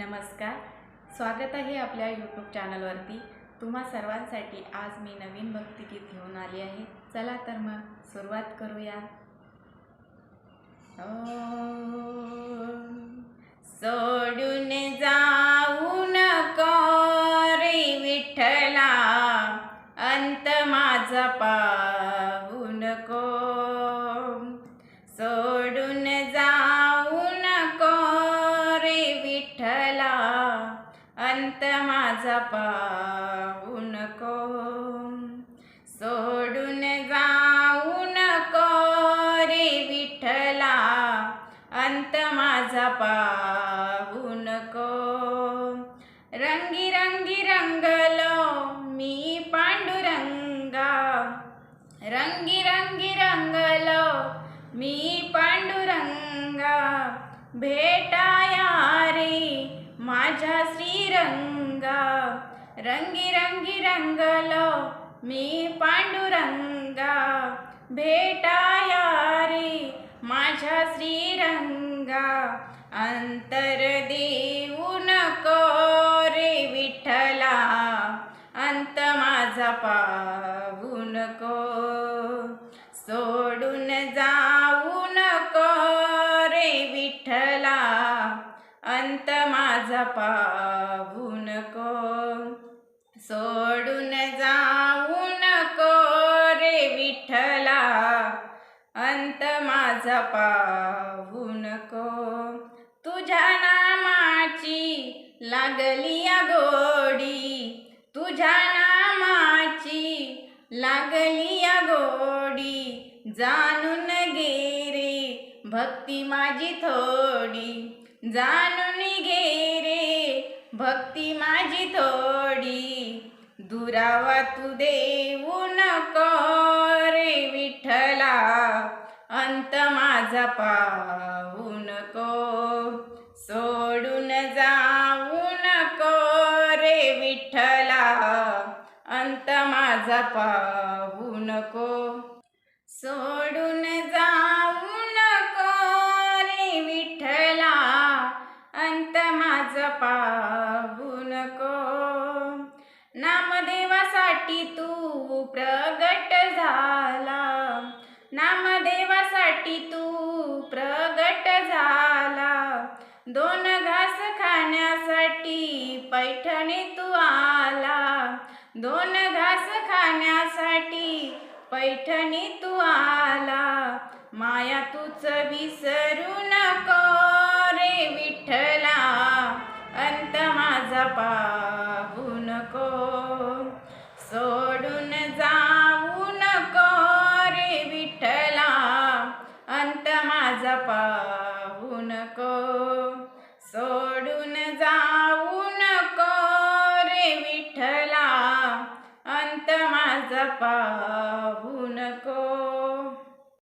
नमस्कार. स्वागत आहे आपल्या यूट्यूब चॅनलवरती तुम्हा सर्वांसाठी आज मी नवीन भक्तिगीत घेऊन आली आहे. चला तर मग सुरुवात करूया. सोडून जाऊ नको रे विठ्ठला. अंत माझा पाहू नको. सो अंत माझा पाहू नको. सोडून जाऊ नको रे विठ्ठला. अंत माझा पाहू नको. रंगी रंगी रंगलो मी पांडुरंगा. रंगी रंगी रंगलो मी पांडुरंगा. भेटा माझ्या श्रीरंगा रंगी रंगी रंगलो मी पांडुरंगा. भेटाया रे माझ्या श्रीरंगा अंतर देऊ नको रे विठ्ठला. अंत माझा पाहू नको. अंत माझा पाहू नको सोडून जाऊ नको रे विठ्ठला. अंत माझा पाहू नको तुझ्या नामाची लागली गोडी तुझ्या नामाची लागली गोडी जाणून गे रे भक्ती माझी थोडी. जाणून घे रे भक्ती माझी थोडी. दुरावा तू देऊ नको रे विठ्ठला अंत माझा पाहू नको. सोडून जाऊ नको रे विठ्ठला अंत माझा पाहू नको. सोडून जा दोन घास खाण्यासाठी पैठणी तू आला. दोन घास खाण्यासाठी पैठणी तू आला. माया तूच विसरू नको रे विठ्ठला. अंत माझा पाहू नको. सोडून जाऊ नको रे विठ्ठला. अंत माझा पाहू नको. नको